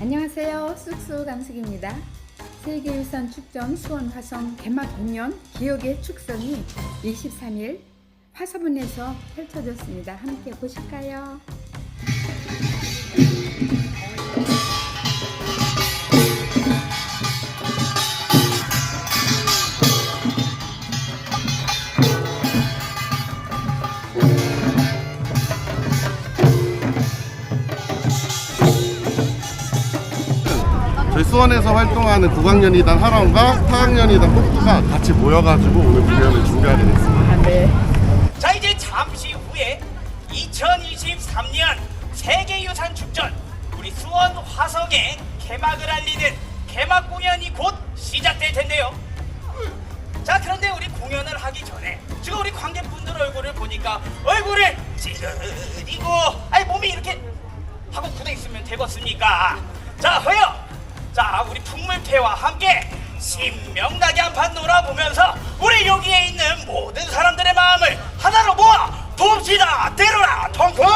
안녕하세요. 쑥쑥 강숙입니다. 세계유산 축전 수원 화성 개막 공연 기억의 축성이 23일 화서분에서 펼쳐졌습니다. 함께 보실까요? 수원에서 활동하는 9학년이단 하람과 4학년이단 뽑기가 같이 모여가지고 오늘 공연을 준비하게 됐습니다. 아, 네. 자 이제 잠시 후에 2023년 세계유산 축전 우리 수원 화성의 개막을 알리는 개막 공연이 곧 시작될 텐데요. 자 그런데 우리 공연을 하기 전에 지금 우리 관객분들 얼굴을 보니까 얼굴을 찌르리고 아니 몸이 이렇게 하고 굳어 있으면 되겠습니까? 자 허여 자 우리 풍물패와 함께 신명나게 한판 놀아보면서 우리 여기에 있는 모든 사람들의 마음을 하나로 모아 봅시다. 때려라 통통!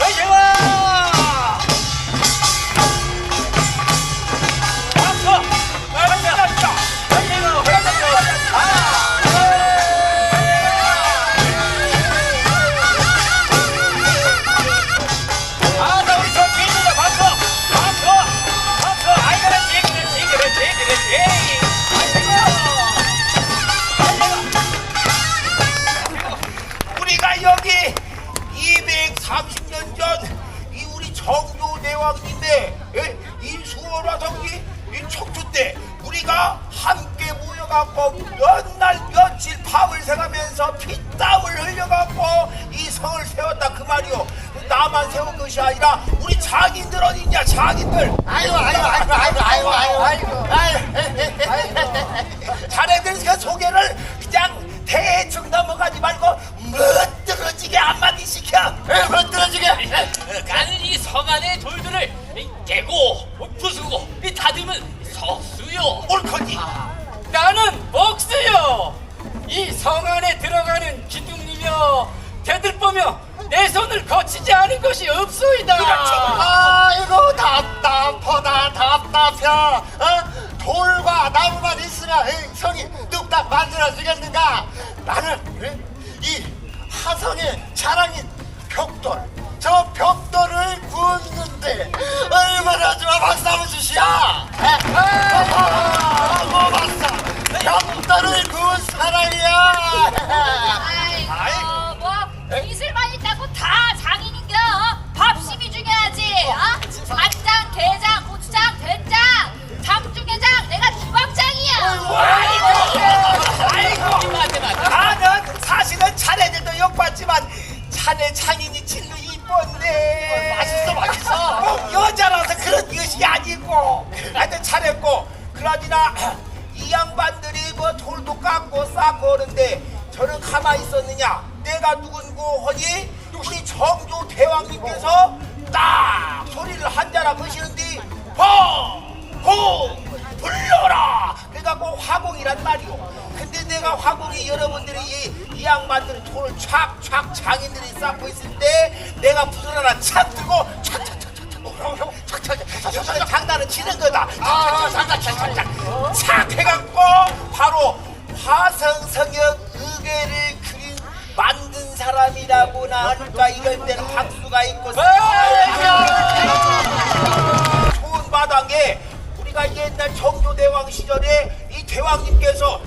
여이와 장인들 어딨냐 장인들? 아이고 아이고 아이고 아이고 아이고 아이고. 아이고 자네들 그 소개를 그냥 대충 넘어가지 말고 멋들어지게 한마디 시켜. 멋들어지게. 가는 이 성안의 돌들을 깨고 부수고 이 다듬은 서수요. 옳거니. 나는 목수요. 이 성안에 들어가는 기둥이며 대들보며 내 손을 거치지 않은 것이 없소이다. 아이고 답답하다 답답해. 어? 돌과 나무만 있으면 이 성이 뚝딱 만들어지겠는가? 나는 이, 이 화성의 자랑인 벽돌. 저 벽돌을 구웠는데 얼마나 좋아 박수 한번 주시오. 아이고 박수. 벽돌을 구운 사람이야 자네 장인이 진로 이뻤네. 맛있어, 맛있어. 꼭 여자라서 그런 것이 아니고. 하여튼 잘했고. 그러지나 이 양반들이 뭐 돌도 깎고 쌓고 하는데 저는 가만히 있었느냐? 내가 누군고 하니? 우리 정조 대왕님께서 딱 소리를 한자라 거시는데 허 호 불러라! 그래갖고 화공이란 말이오 근데 내가 화공이 여러분들이 이, 이 양반들이 돌을 촥촥 장인들이 쌓고 있을 때 내가 부스러라 착 들고 착착착착착착착착착 장난을 치는 거다 착착착착착착착 착 해갖고 바로 화성성역 의궤를 그린 만든 사람이라고나 하니까 이럴 때는 박수가 있고 좋은 마당에 우리가 옛날 정조 대왕 시절에 이 대왕님께서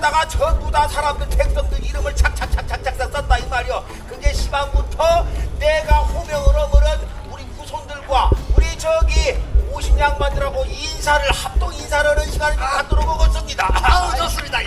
이 돌에다가 전부 다 사람들 백성들 이름을 착착착착착 썼다 이 말이요. 그게 시방부터 내가 호명을 하면은 우리 후손들과 우리 저기 오신 양반들하고 인사를 합동 인사를 하는 시간을 좀 갖도록 하겠습니다. 아우 좋습니다.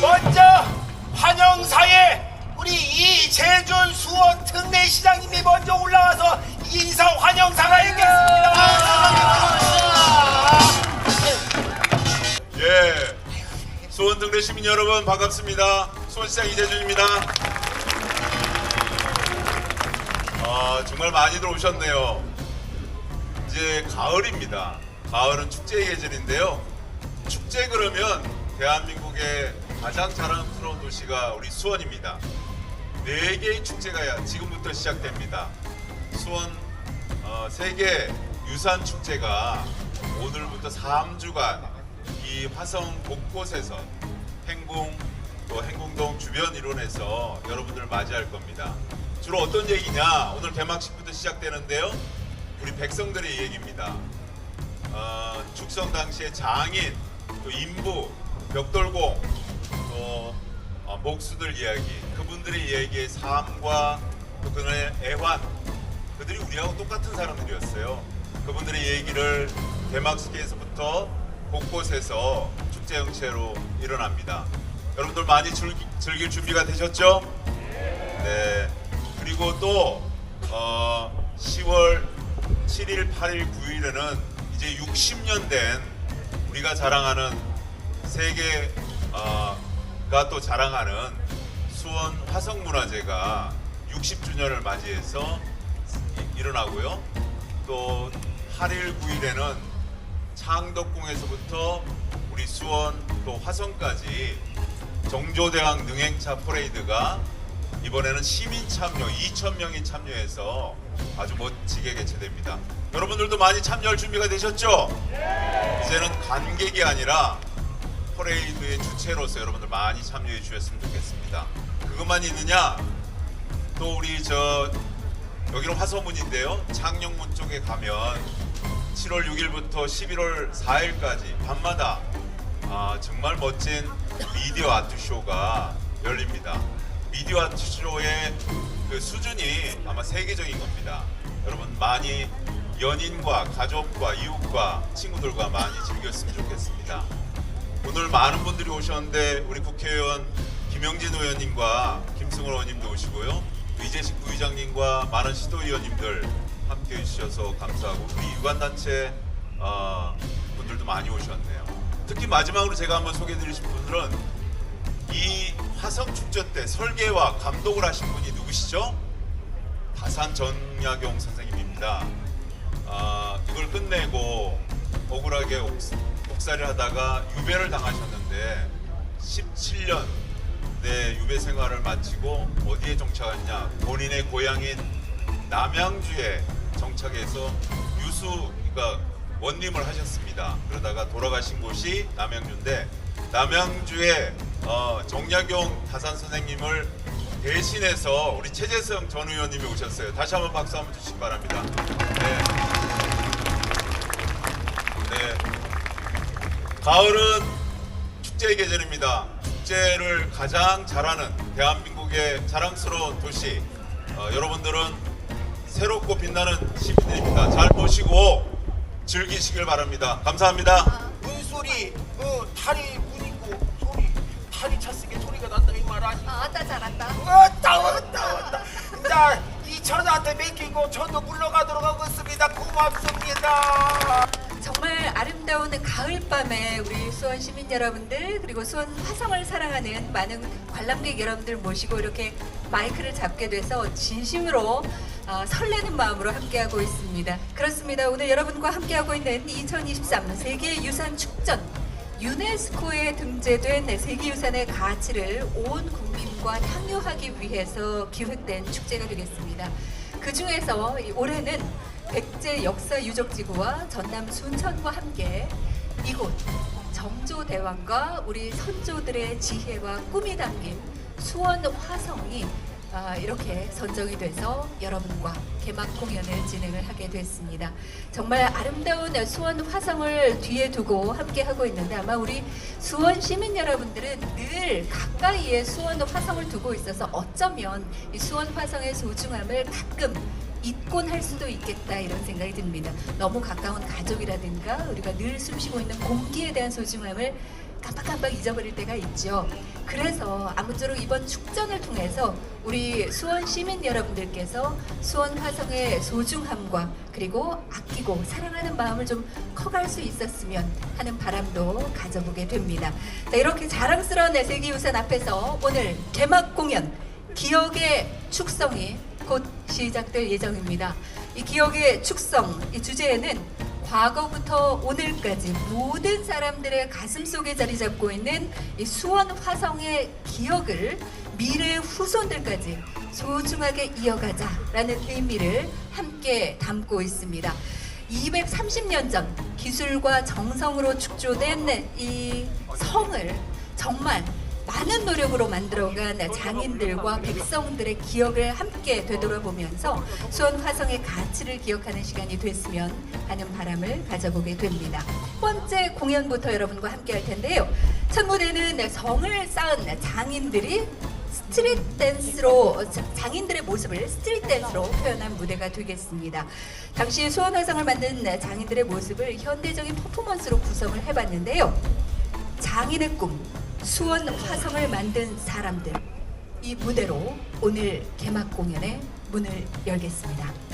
먼저 환영사에 우리 이재준 수원 특례시장님이 먼저 올라와서 인사 환영사가 있겠습니다. 수원 등대 시민 여러분 반갑습니다. 수원시장 이재준입니다. 아, 정말 많이들 오셨네요. 이제 가을입니다. 가을은 축제의 계절인데요. 축제 그러면 대한민국의 가장 자랑스러운 도시가 우리 수원입니다. 네 개의 축제가 지금부터 시작됩니다. 수원 어, 세계 유산 축제가 오늘부터 3주간 이 화성 곳곳에서 행궁 또 행궁동 주변 일원에서 여러분들을 맞이할 겁니다. 주로 어떤 얘기냐? 오늘 개막식부터 시작되는데요. 우리 백성들의 얘기입니다. 어, 축성 당시에 장인, 또 인부, 벽돌공, 또 어, 목수들 이야기, 그분들의 이야기의 삶과 또 그들의 애환, 그들이 우리하고 똑같은 사람들이었어요. 그분들의 얘기를 개막식에서부터 곳곳에서 축제 형체로 일어납니다. 여러분들 많이 즐기, 즐길 준비가 되셨죠? 네. 그리고 또 어, 10월 7일, 8일, 9일에는 이제 60년 된 우리가 자랑하는 세계가 또 자랑하는 수원 화성문화제가 60주년을 맞이해서 이- 일어나고요. 또 8일, 9일에는 창덕궁에서부터 우리 수원 또 화성까지 정조대왕 능행차 퍼레이드가 이번에는 시민 참여 2천 명이 참여해서 아주 멋지게 개최됩니다. 여러분들도 많이 참여할 준비가 되셨죠? 이제는 관객이 아니라 퍼레이드의 주체로서 여러분들 많이 참여해 주셨으면 좋겠습니다. 그것만 있느냐? 또 우리 저 여기는 화서문인데요. 창녕문 쪽에 가면 7월 6일부터 11월 4일까지 밤마다 아, 정말 멋진 미디어 아트 쇼가 열립니다. 미디어 아트 쇼의 그 수준이 아마 세계적인 겁니다. 여러분 많이 연인과 가족과 이웃과 친구들과 많이 즐겼으면 좋겠습니다. 오늘 많은 분들이 오셨는데 우리 국회의원 김영진 의원님과 김승원 의원님도 오시고요. 또 이재식 부의장님과 많은 시도의원님들 함께 해 주셔서 감사하고 우리 유관단체 어, 분들도 많이 오셨네요. 특히 마지막으로 제가 한번 소개해드리고 싶은 분들은 이 화성 축제 때 설계와 감독을 하신 분이 누구시죠? 다산 전야경 선생님입니다. 아, 이걸 끝내고 억울하게 옥, 옥살이를 하다가 유배를 당하셨는데 17년 내 유배 생활을 마치고 어디에 정착했냐? 본인의 고향인 남양주에 정착해서 유수 그러니까 원림을 하셨습니다. 그러다가 돌아가신 곳이 남양주인데 남양주에 어, 정약용 다산 선생님을 대신해서 우리 최재성 전 의원님이 오셨어요. 다시 한번 박수 한번 주시기 바랍니다. 네. 네. 가을은 축제의 계절입니다. 축제를 가장 잘하는 대한민국의 자랑스러운 도시. 어, 여러분들은 새롭고 빛나는 시민들입니다. 잘 보시고 즐기시길 바랍니다. 감사합니다. 문소리 어 탈이 문이고 소리 탈이 찼으게 소리가 난다 이 말 아니 아따 잘한다. 왔다 왔다 왔다 자이 전한테 맡기고 저도 물러가도록 하겠습니다 고맙습니다 정말 아름다운 가을 밤에 우리 수원 시민 여러분들 그리고 수원 화성을 사랑하는 많은 관람객 여러분들 모시고 이렇게 마이크를 잡게 돼서 진심으로 어, 설레는 마음으로 함께하고 있습니다. 그렇습니다. 오늘 여러분과 함께하고 있는 2023 세계유산 축전 유네스코에 등재된 세계유산의 가치를 온 국민과 향유하기 위해서 기획된 축제가 되겠습니다. 그 중에서 올해는 백제 역사 유적지구와 전남 순천과 함께 이곳 정조대왕과 우리 선조들의 지혜와 꿈이 담긴 수원 화성이 아, 이렇게 선정이 돼서 여러분과 개막 공연을 진행을 하게 됐습니다. 정말 아름다운 수원 화성을 뒤에 두고 함께 하고 있는데 아마 우리 수원 시민 여러분들은 늘 가까이에 수원 화성을 두고 있어서 어쩌면 이 수원 화성의 소중함을 가끔 잊곤 할 수도 있겠다 이런 생각이 듭니다. 너무 가까운 가족이라든가 우리가 늘 숨쉬고 있는 공기에 대한 소중함을 깜빡깜빡 잊어버릴 때가 있죠. 그래서 아무쪼록 이번 축전을 통해서 우리 수원 시민 여러분들께서 수원 화성의 소중함과 그리고 아끼고 사랑하는 마음을 좀 커갈 수 있었으면 하는 바람도 가져보게 됩니다. 자, 이렇게 자랑스러운 세계유산 앞에서 오늘 개막 공연 기억의 축성이 곧 시작될 예정입니다. 이 기억의 축성 이 주제에는 과거부터 오늘까지 모든 사람들의 가슴 속에 자리 잡고 있는 이 수원 화성의 기억을 미래 후손들까지 소중하게 이어가자라는 의미를 함께 담고 있습니다. 230년 전 기술과 정성으로 축조된 이 성을 정말 많은 노력으로 만들어간 장인들과 백성들의 기억을 함께 되돌아보면서 수원 화성의 가치를 기억하는 시간이 됐으면 하는 바람을 가져보게 됩니다. 첫 번째 공연부터 여러분과 함께 할 텐데요. 첫 무대는 성을 쌓은 장인들이 스트릿 댄스로 자- 장인들의 모습을 스트릿 댄스로 표현한 무대가 되겠습니다. 당시 수원 화성을 만든 장인들의 모습을 현대적인 퍼포먼스로 구성을 해봤는데요. 장인의 꿈, 수원 화성을 만든 사람들 이 무대로 오늘 개막 공연의 문을 열겠습니다.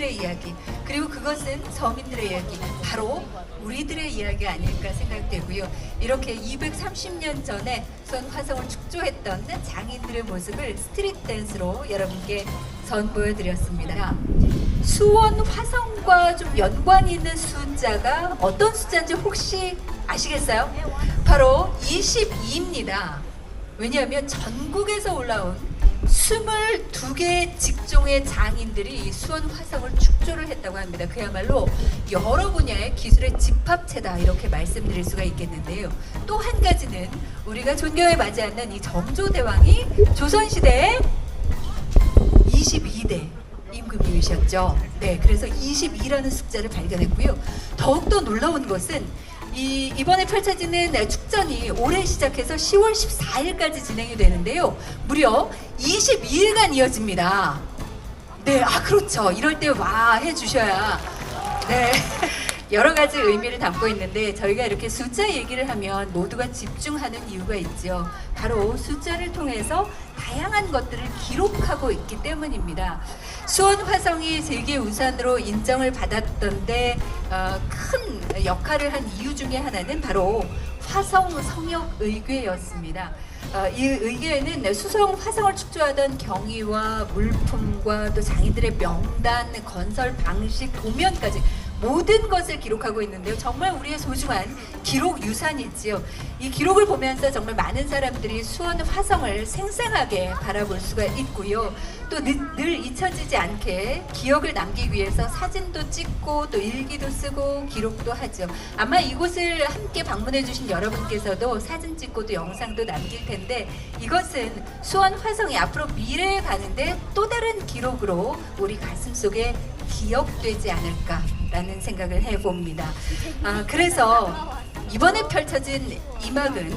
장인들의 이야기 그리고 그것은 서민들의 이야기 바로 우리들의 이야기 아닐까 생각되고요. 이렇게 230년 전에 수원 화성을 축조했던 장인들의 모습을 스트릿 댄스로 여러분께 선보여드렸습니다. 수원 화성과 좀 연관이 있는 숫자가 어떤 숫자인지 혹시 아시겠어요? 바로 22입니다. 왜냐하면 전국에서 올라온 22개의 직종의 장인들이 이 수원 화성을 축조를 했다고 합니다. 그야말로 여러 분야의 기술의 집합체다 이렇게 말씀드릴 수가 있겠는데요. 또 한 가지는 우리가 존경에 맞이하는 이 정조대왕이 조선시대에 22대 임금님이셨죠. 네, 그래서 22라는 숫자를 발견했고요. 더욱더 놀라운 것은 이 이번에 펼쳐지는 축전이 올해 시작해서 10월 14일까지 진행이 되는데요. 무려 22일간 이어집니다. 네, 아 그렇죠. 이럴 때 와 해주셔야 네. 여러 가지 의미를 담고 있는데 저희가 이렇게 숫자 얘기를 하면 모두가 집중하는 이유가 있죠. 바로 숫자를 통해서 다양한 것들을 기록하고 있기 때문입니다. 수원 화성이 세계 우산으로 인정을 받았던데 어, 큰 역할을 한 이유 중에 하나는 바로 화성 성역 의궤였습니다. 어, 이 의궤에는 수성 화성을 축조하던 경위와 물품과 또 장인들의 명단, 건설 방식, 도면까지 모든 것을 기록하고 있는데요. 정말 우리의 소중한 기록 유산이지요. 이 기록을 보면서 정말 많은 사람들이 수원 화성을 생생하게 바라볼 수가 있고요. 또 늘 잊혀지지 않게 기억을 남기기 위해서 사진도 찍고 또 일기도 쓰고 기록도 하죠. 아마 이곳을 함께 방문해 주신 여러분께서도 사진 찍고 또 영상도 남길 텐데 이것은 수원 화성이 앞으로 미래에 가는데 또 다른 기록으로 우리 가슴 속에 기억되지 않을까 라는 생각을 해봅니다. 아, 그래서 이번에 펼쳐진 이 막은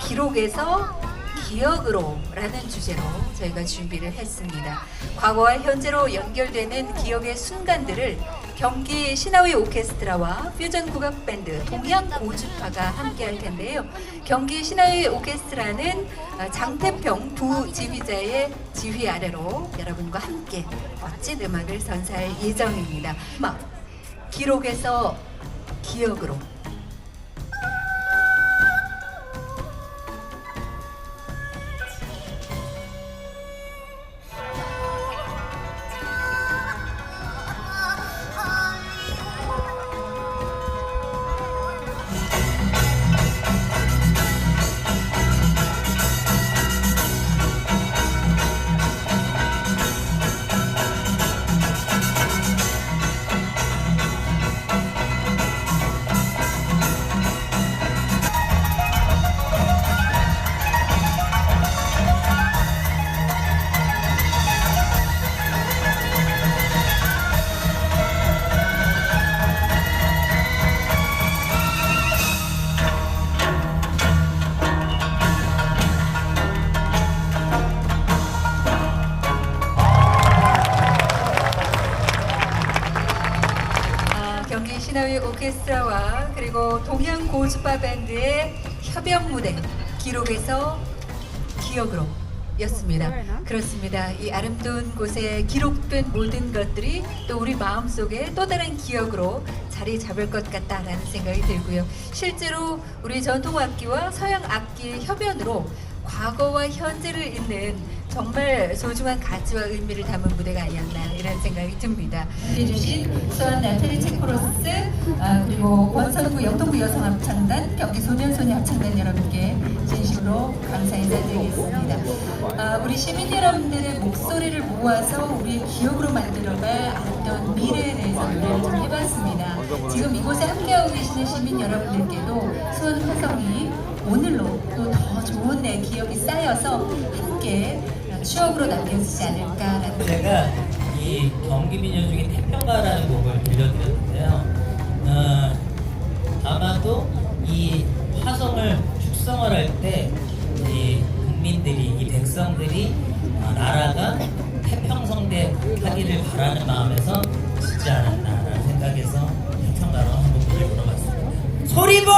기록에서 기억으로라는 주제로 저희가 준비를 했습니다. 과거와 현재로 연결되는 기억의 순간들을 경기 신화위 오케스트라와 퓨전 국악 밴드 동양 고주파가 함께 할 텐데요. 경기 신화위 오케스트라는 어, 장태평 부 지휘자의 지휘 아래로 여러분과 함께 멋진 음악을 선사할 예정입니다. 음악 기록에서 기억으로 오케스트라와 그리고 동양 고주파 밴드의 협연 무대 기록에서 기억으로 였습니다. 그렇습니다. 이 아름다운 곳에 기록된 모든 것들이 또 우리 마음속에 또 다른 기억으로 자리 잡을 것 같다라는 생각이 들고요. 실제로 우리 전통 악기와 서양 악기의 협연으로 과거와 현재를 잇는 정말 소중한 가치와 의미를 담은 무대가 아니었나 이런 생각이 듭니다. 해주신 수원 나테리체 코러스 아, 그리고 원선구 영동구 여성합창단 경기 소년소녀 합창단 여러분께 진심으로 감사 인사드리겠습니다. 아, 우리 시민 여러분들의 목소리를 모아서 우리의 기억으로 만들어갈 어떤 미래에 대해서 노래를 좀 해봤습니다. 지금 이곳에 함께하고 계시는 시민 여러분들께도 수원 화성이 오늘로 또 더 좋은 내 기억이 쌓여서 함께 추억으로 남겨지지 않을까라는 제가 이 경기민요 중에 태평가라는 곡을 들려드렸는데요. 어, 아마도 이 화성을 축성을 할 때 이 국민들이 이 백성들이 어, 나라가 태평성대 하기를 바라는 마음에서 짓지 않았나라는 생각에서 태평가로 한번 물어봤습니다. 소리보!